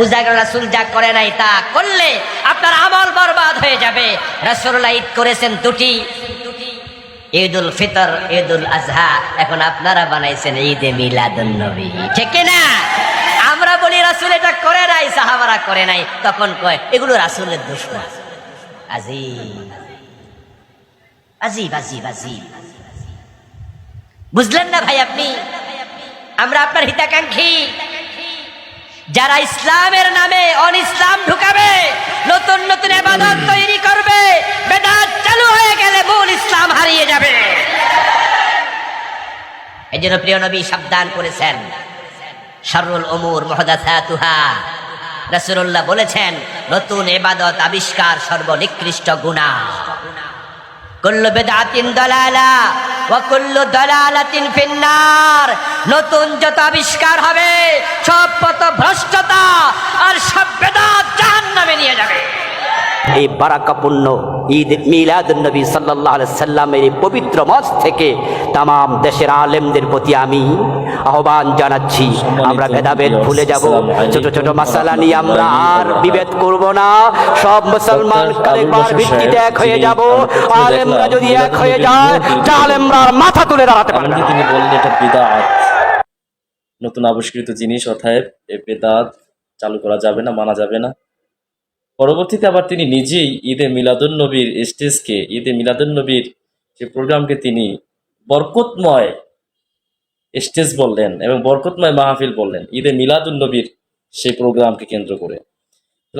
বুঝা গেল, রাসুল যা করে নাই তা করলে আপনার আমল বরবাদ হয়ে যাবে। রাসুল্লাহ ঈদ করেছেন দুটি। উল ফিতর ঈদ উল আজহা। এখন আপনারা বানাইছেন ঈদে মিলাদুন নবী ঠিক না আমরা বলি, রাসুল এটা করে নাই, সাহাবারা করে নাই। তখন কয়, এগুলো রাসুলের দোষ না। আজিব। আজিব আজিব আজিব। বুঝলেন না ভাই আপনি? আমরা আপনার হিতাকাঙ্ক্ষী। যারা ইসলামের নামে অন ইসলাম ঢুকাবে, নতুন নতুন এবাদত তৈরি করবে, বেদাত চালু হয়ে গেলে মূল ইসলাম হারিয়ে যাবে। এই জন্য প্রিয় নবী সাবধান করেছেন। শারুল অমুর মহদাথা রাসূলুল্লাহ বলেছেন, নতুন এবাদত আবিষ্কার সর্বনিকৃষ্ট গুণা কুল্লু বেদাতিন দলালা ও কুল্লু দলালাতিন ফিন্নার। নতুন যত আবিষ্কার হবে, সব পত ভ্রষ্টতা আর সব বেদাত জাহান্নামে নিয়ে যাবে। এই বারাকাপূর্ণ ঈদ মিলাদুন্নবী সাল্লাহ সাল্লামের এই পবিত্র মাস থেকে তাম দেশের আলেমদের প্রতি আমি আহ্বান জানাচ্ছি। আমরা ভেদাভেদ ভুলে যাব। ছোট ছোট মাসালা নিয়ে আমরা আর বিভেদ করব না। সব মুসলমান কালেকবার ভিত্তিতে এক হয়ে যাব। আলেমরা যদি এক হয়ে যায় আলেমরা মাথা তুলে দাঁড়াতে এমনকি তিনি বললেন এটা বেদাত। নতুন আবিষ্কৃত জিনিস অর্থাৎ এই বেদাত চালু করা যাবে না মানা যাবে না। পরবর্তীতে আবার তিনি নিজেই ঈদে মিলাদুন নবীর স্টেজকে, ঈদে মিলাদুন নবীর যে প্রোগ্রামকে তিনি বরকতময় স্টেজ বললেন এবং বরকতময় মাহফিল বললেন, ঈদে মিলাদুন নবীর সেই প্রোগ্রামকে কেন্দ্র করে।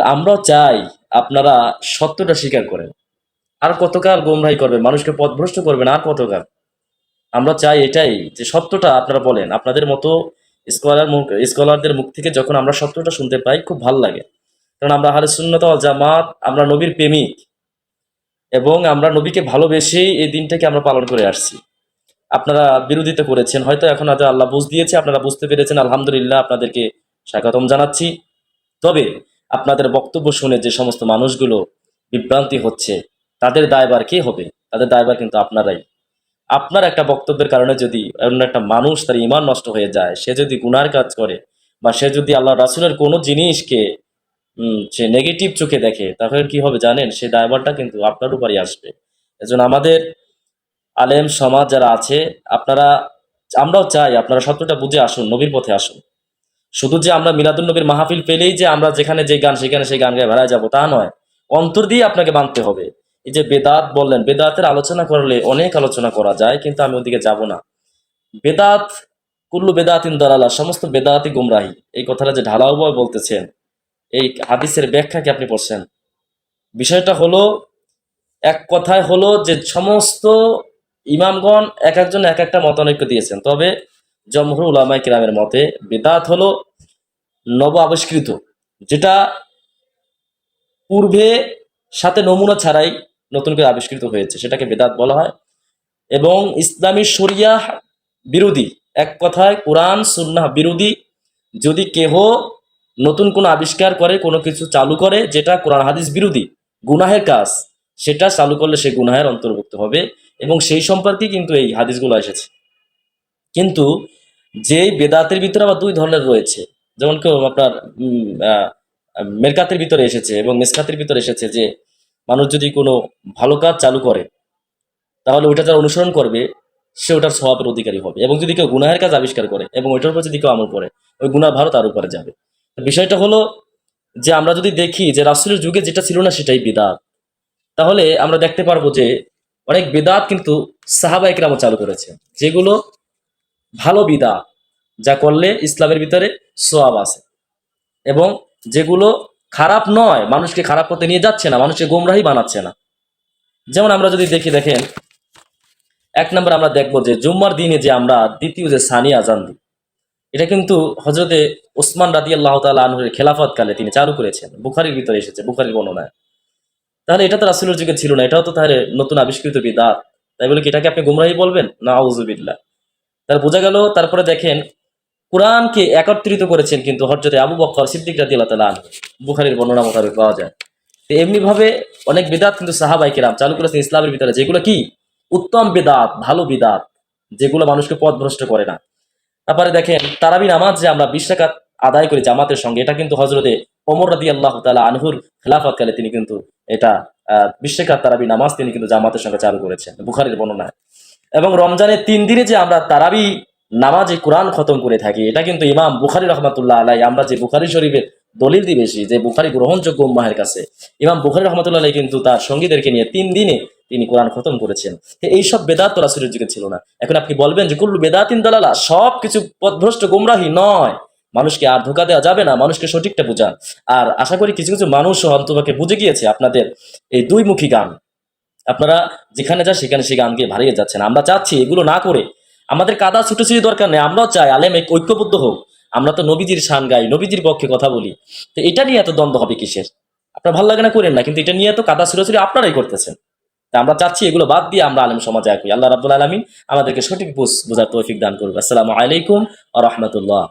আমরাও চাই আপনারা সত্যটা স্বীকার করেন। আর কতকাল গোমরাই করবেন মানুষকে পথভ্রষ্ট করবেন আর কতকাল? আমরা চাই এটাই যে সত্যটা আপনারা বলেন। আপনাদের মতো স্কলার স্কলারদের মুখ থেকে যখন আমরা সত্যটা শুনতে পাই, খুব ভালো লাগে। কারণ আমরা হারে শূন্যত জামাত, আমরা নবীর প্রেমিক এবং আমরা নবীকে ভালোবেসেই এই দিনটাকে আমরা পালন করে আসছি। আপনারা বিরোধিতা করেছেন, হয়তো এখন আজ আল্লাহ বুঝ দিয়েছে, আপনারা বুঝতে পেরেছেন, আলহামদুলিল্লাহ আপনাদেরকে স্বাগতম জানাচ্ছি। তবে আপনাদের বক্তব্য শুনে যে সমস্ত মানুষগুলো বিভ্রান্তি হচ্ছে, তাদের দায়বার কে হবে? তাদের দায়বার কিন্তু আপনারাই। আপনার একটা বক্তব্যের কারণে যদি অন্য একটা মানুষ তার ইমান নষ্ট হয়ে যায়, সে যদি গুনার কাজ করে বা সে যদি আল্লাহ রাসুলের কোনো জিনিসকে সে নেগেটিভ চোখে দেখে। তাহলে কি হবে জানেন? সে দায়ভারটা কিন্তু আপনার উপরই আসবে। এজন্য আমাদের আলেম সমাজ যারা আছে, আপনারা, আমরাও চাই আপনারা সত্যটা বুঝে আসুন, নবীর পথে আসুন। শুধু যে আমরা মিলাদুল নবীর মাহফিল পেলেই যে আমরা যেখানে যে গান, সেখানে সেই গান গায়ে বেড়ায় যাব, তা নয়। অন্তর দিয়ে আপনাকে মানতে হবে। এই যে বেদাত বললেন, বেদাতের আলোচনা করলে অনেক আলোচনা করা যায়, কিন্তু আমি ওদিকে যাব না। বেদাত, কুল্লু বেদাতিন দলালা, সমস্ত বেদাতি গুমরাহি। এই কথাটা যে ঢালাও বলতেছেন এই হাদিসের ব্যাখ্যা কি আপনি পড়ছেন? বিষয়টা হলো, এক কথায় হলো যে সমস্ত ইমামগণ এক একজন এক একটা মতানৈক্য দিয়েছেন। তবে জমহুর উলামাই কিরামের মতে বেদাত হলো নব আবিষ্কৃত, যেটা পূর্বে সাথে নমুনা ছাড়াই নতুন করে আবিষ্কৃত হয়েছে। সেটাকে বেদাত বলা হয়। এবং ইসলামী শরিয়া বিরোধী, এক কথায় কোরআন, সুন্নাহ বিরোধী, যদি কেহ নতুন কোনো আবিষ্কার করে, কোনো কিছু চালু করে যেটা কোরআন হাদিস বিরোধী, গুনাহের কাজ, সেটা চালু করলে সে গুনাহের অন্তর্ভুক্ত হবে এবং সেই সম্পর্কে কিন্তু এই হাদিসগুলো এসেছে। কিন্তু যে বেদাতের ভিতরে আবার দুই ধরনের রয়েছে, যেমন কেউ আপনার মেরকাতের ভিতরে এসেছে এবং মেসকাতের ভিতরে এসেছে যে মানুষ যদি কোনো ভালো কাজ চালু করে, তাহলে ওইটা যারা অনুসরণ করবে, সে ওটার স্বভাবের অধিকারী হবে এবং যদি কেউ গুনাহের কাজ আবিষ্কার করে এবং ওইটার উপর যদি কেউ আমল করে, ওই গুনাহ ভারত তার উপরে যাবে। বিষয়টা হলো যে আমরা যদি দেখি যে রাসুলের যুগে যেটা ছিল না সেটাই বেদাত। তাহলে আমরা দেখতে পারব যে অনেক বেদাত কিন্তু সাহাবা একরামও চালু করেছে, যেগুলো ভালো বিদাত যা করলে ইসলামের ভিতরে সোয়াব আছে এবং যেগুলো খারাপ নয়, মানুষকে খারাপ পথে নিয়ে যাচ্ছে না, মানুষকে গোমরাহি বানাচ্ছে না। যেমন আমরা যদি দেখি, দেখেন, এক নম্বর আমরা দেখব যে জুম্মার দিনে যে আমরা দ্বিতীয় যে সানি আজান দিই এটা কিন্তু হজরতে ওসমান রাদি আল্লাহ তালা আনহুরের খেলাফত কালে তিনি চালু করেছেন। বুখারির ভিতরে এসেছে, বুখারির বর্ণনায়। তাহলে এটা তো রাসুলের যুগে ছিল না, এটাও তো তাহলে নতুন আবিষ্কৃত বিদাত। তাই বলে কি এটাকে আপনি গুমরাহি বলবেন? না আউজুবিল্লাহ তাহলে বোঝা গেল, তারপরে দেখেন, কোরআনকে একত্রিত করেছেন কিন্তু হরজতে আবু বক্কর সিদ্দিক রাদি আল্লাহ তালা আনহু। বুখারির বর্ণনা মোতাবেক পাওয়া যায়। তো এমনি ভাবে অনেক বিদাত কিন্তু সাহাবাই কিরাম চালু করেছেন ইসলামের ভিতরে। যেগুলো কি? উত্তম বিদাত, ভালো বিদাত, যেগুলো মানুষকে পথভ্রষ্ট করে না। তারপরে দেখেন তারাবি নামাজ যে আমরা বিশ টাকা আদায় করি জামাতের সঙ্গে, এটা কিন্তু হজরতে ওমর রাদি আল্লাহ তালা আনহুর খেলাফতকালে তিনি কিন্তু এটা বিশ্বকাত তারাবি নামাজ তিনি কিন্তু জামাতের সঙ্গে চালু করেছেন, বুখারের বর্ণনায়। এবং রমজানের তিন দিনে যে আমরা তারাবি নামাজে কোরআন খতম করে থাকি, এটা কিন্তু ইমাম বুখারি রহমতুল্লাহ আলাই আমরা যে বুখারি শরীফের দলিল দিই বেশি যে বুখারি গ্রহণযোগ্য উম্মাহের কাছে। ইমাম বুখারি রহমতুল্লাহ কিন্তু তার সঙ্গীদেরকে নিয়ে তিন দিনে তিনি কোরআন খতম করেছেন। এইসব বেদাত তো রাসুলের যুগে ছিল না। এখন আপনি বলবেন যে, কুল্লু বেদাতিন দালালা সব কিছু পথভ্রষ্ট গুমরাহি নয়। মানুষকে আর ধোকা দেওয়া যাবে না, মানুষকে সঠিকটা বোঝান। আর আশা করি কিছু কিছু মানুষ অন্তভাকে বুঝে গিয়েছে আপনাদের এই দুইমুখী গান। আপনারা যেখানে যা সেখানে সেই গান গিয়ে হারিয়ে যাচ্ছেন। আমরা চাচ্ছি এগুলো না করে। আমাদের কাদা ছুটোছুটি দরকার নেই, আমরাও চাই, আলেম এক ঐক্যবদ্ধ হোক। আমরা তো নবীজির শান গাই, নবীজির পক্ষে কথা বলি। তো এটা নিয়ে এত দ্বন্দ্ব হবে কিসের? আপনার ভালো লাগে না করেন না, কিন্তু এটা নিয়ে তো কাদা ছুটোছুটি আপনারাই করতেছেন। তা আমরা চাচ্ছি এগুলো বাদ দিয়ে আমরা আলম সমাজে আঁকি আল্লাহ রাবুল আলমিন আমাদেরকে সঠিক বুঝ বোঝার তৌফিক দান করবে আসসালামু আলাইকুম আ রহমতুল্লাহ।